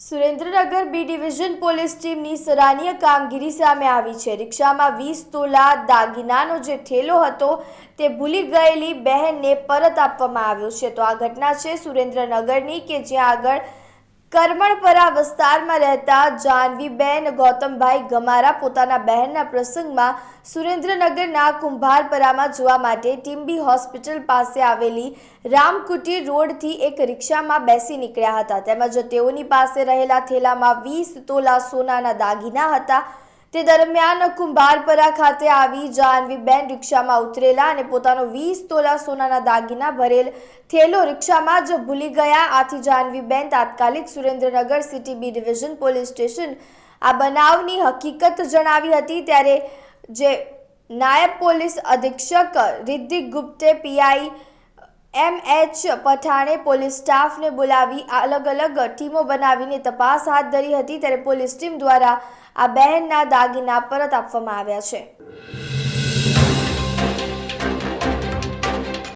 સુરેન્દ્રનગર બી division police ટીમની સરાહનીય કામગીરી સામે આવી છે. રિક્ષામાં વીસ તોલા દાગીનાનો જે થેલો હતો તે ભૂલી ગયેલી બહેનને પરત આપવામાં આવ્યો છે. તો આ ઘટના છે સુરેન્દ્રનગરની કે જ્યાં આગળ કરમણપરા વિસ્તારમાં રહેતા જાનવીબેન ગૌતમભાઈ ગમારા પોતાના બહેનના પ્રસંગમાં સુરેન્દ્રનગરના કુંભારપરામાં જોવા માટે ટીમ્બી હોસ્પિટલ પાસે આવેલી રામકુટી રોડથી એક રિક્ષામાં બેસી નીકળ્યા હતા. તેમજ તેઓની પાસે રહેલા થેલામાં વીસ તોલા સોનાના દાગીના હતા. તે દરમિયાન કુંભારપરા ખાતે આવી જાનવીબેન રિક્ષામાં ઉતરેલા અને પોતાનો વીસ તોલા સોનાના દાગીના ભરેલ થેલો રિક્ષામાં જ ભૂલી ગયા. આથી જાનવીબેન તાત્કાલિક Surendranagar city B division police station આ બનાવની હકીકત જણાવી હતી. ત્યારે જે નાયબ પોલીસ અધિક્ષક Riddhik Gupte PI M H પઠાણે police સ્ટાફને બોલાવી અલગ અલગ ટીમો બનાવીને તપાસ હાથ ધરી હતી, ત્યારે પોલીસ ટીમ દ્વારા આ બહેનના દાગીના પરત આપવામાં આવ્યા છે.